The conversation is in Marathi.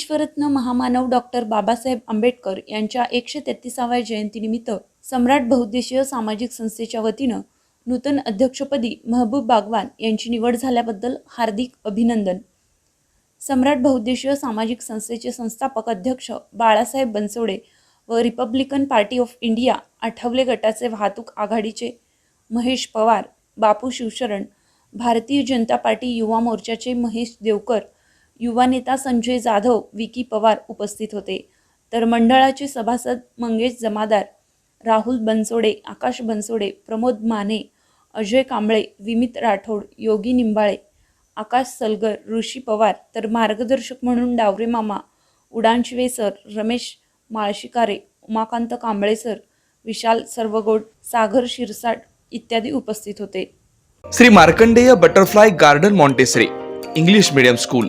विश्वरत्न महामानव डॉक्टर बाबासाहेब आंबेडकर यांच्या एकशे तेहतीसाव्या जयंतीनिमित्त सम्राट बहुद्देशीय सामाजिक संस्थेच्या वतीनं नूतन अध्यक्षपदी महबूब बागवान यांची निवड झाल्याबद्दल हार्दिक अभिनंदन. सम्राट बहुद्देशीय सामाजिक संस्थेचे संस्थापक अध्यक्ष बाळासाहेब बनसोडे व Republican Party of India Athawale गटाचे वाहतूक आघाडीचे महेश पवार बापू शिवशरण भारतीय जनता पार्टी युवा मोर्चाचे महेश देवकर युवा नेता संजय जाधव विकी पवार उपस्थित होते. तर मंडळाचे सभासद मंगेश जमादार राहुल बनसोडे आकाश बनसोडे प्रमोद माने अजय कांबळे विमित राठोड योगी निंबाळे आकाश सलगर ऋषी पवार तर मार्गदर्शक म्हणून डावरे मामा उडानशिवे सर रमेश माळशिकारे उमाकांत कांबळे सर विशाल सर्वगोड सागर शिरसाट इत्यादी उपस्थित होते. Shri Markandey Butterfly Garden Montessori English Medium School.